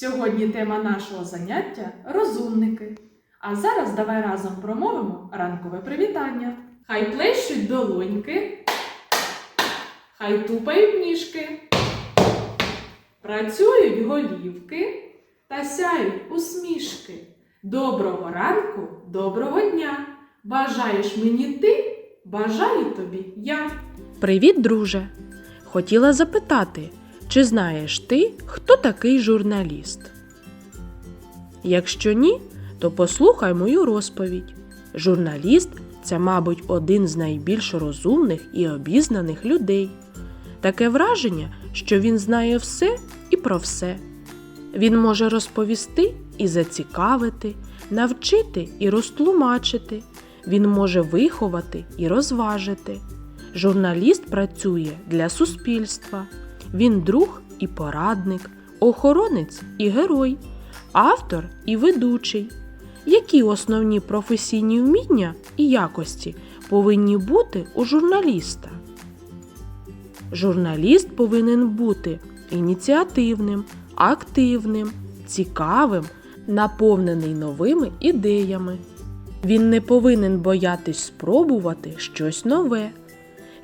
Сьогодні тема нашого заняття розумники. А зараз давай разом промовимо ранкове привітання. Хай плещуть долоньки, хай тупають ніжки, працюють голівки та сяють усмішки. Доброго ранку, доброго дня! Бажаєш мені ти, бажаю тобі я. Привіт, друже! Хотіла запитати, чи знаєш ти, хто такий журналіст? Якщо ні, то послухай мою розповідь. Журналіст це, мабуть, один з найбільш розумних і обізнаних людей. Таке враження, що він знає все і про все. Він може розповісти і зацікавити, навчити і розтлумачити. Він може виховати і розважити. Журналіст працює для суспільства. Він друг і порадник, охоронець і герой, автор і ведучий. Які основні професійні вміння і якості повинні бути у журналіста? Журналіст повинен бути ініціативним, активним, цікавим, наповнений новими ідеями. Він не повинен боятись спробувати щось нове.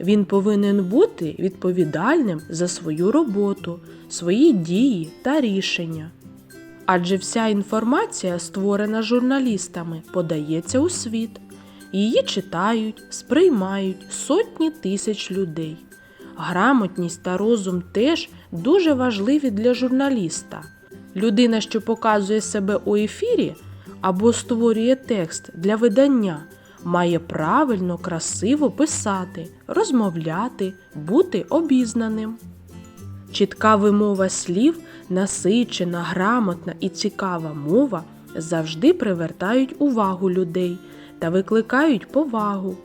Він повинен бути відповідальним за свою роботу, свої дії та рішення. Адже вся інформація, створена журналістами, подається у світ. Її читають, сприймають сотні тисяч людей. Грамотність та розум теж дуже важливі для журналіста. Людина, що показує себе у ефірі або створює текст для видання, має правильно, красиво писати, розмовляти, бути обізнаним. Чітка вимова слів, насичена, грамотна і цікава мова завжди привертають увагу людей та викликають повагу.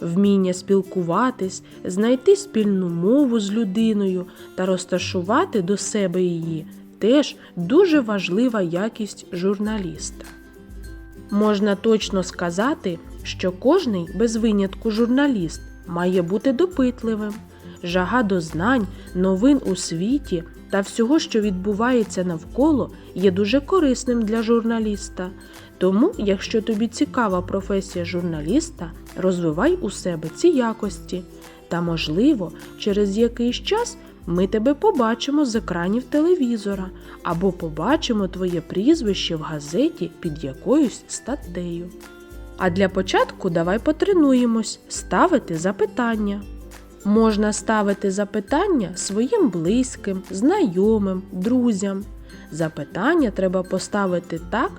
Вміння спілкуватись, знайти спільну мову з людиною та розташувати до себе її теж дуже важлива якість журналіста. Можна точно сказати, що кожний без винятку журналіст має бути допитливим. Жага до знань, новин у світі та всього, що відбувається навколо, є дуже корисним для журналіста. Тому, якщо тобі цікава професія журналіста, розвивай у себе ці якості. Та, можливо, через якийсь час ми тебе побачимо з екранів телевізора або побачимо твоє прізвище в газеті під якоюсь статтею. А для початку давай потренуємось ставити запитання. Можна ставити запитання своїм близьким, знайомим, друзям. Запитання треба поставити так,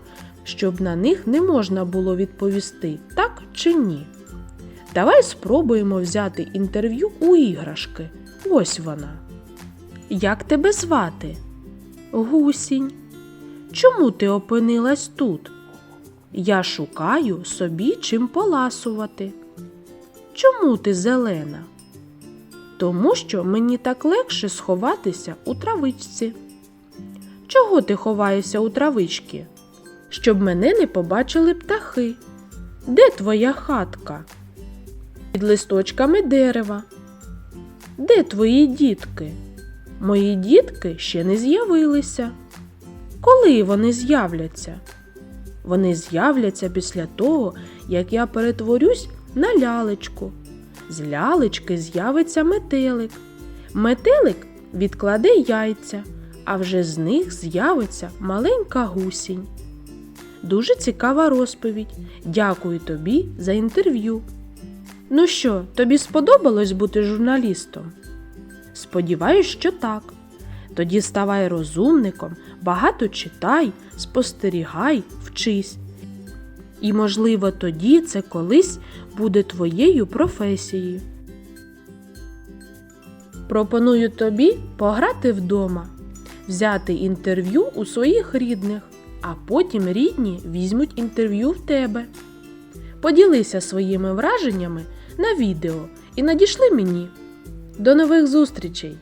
щоб на них не можна було відповісти так чи ні. Давай спробуємо взяти інтерв'ю у іграшки. Ось вона. Як тебе звати? Гусінь. Чому ти опинилась тут? Я шукаю собі чим поласувати. Чому ти зелена? Тому що мені так легше сховатися у травичці. Чого ти ховаєшся у травички? Щоб мене не побачили птахи. Де твоя хатка? Під листочками дерева. Де твої дітки? Мої дітки ще не з'явилися. Коли вони з'являться? Вони з'являться після того, як я перетворюсь на лялечку. З лялечки з'явиться метелик. Метелик відкладе яйця, а вже з них з'явиться маленька гусінь. Дуже цікава розповідь. Дякую тобі за інтерв'ю. Ну що, тобі сподобалось бути журналістом? Сподіваюсь, що так. Тоді ставай розумником, багато читай, спостерігай, вчись. І, можливо, тоді це колись буде твоєю професією. Пропоную тобі пограти вдома, взяти інтерв'ю у своїх рідних, а потім рідні візьмуть інтерв'ю в тебе. Поділися своїми враженнями на відео і надішли мені. До нових зустрічей!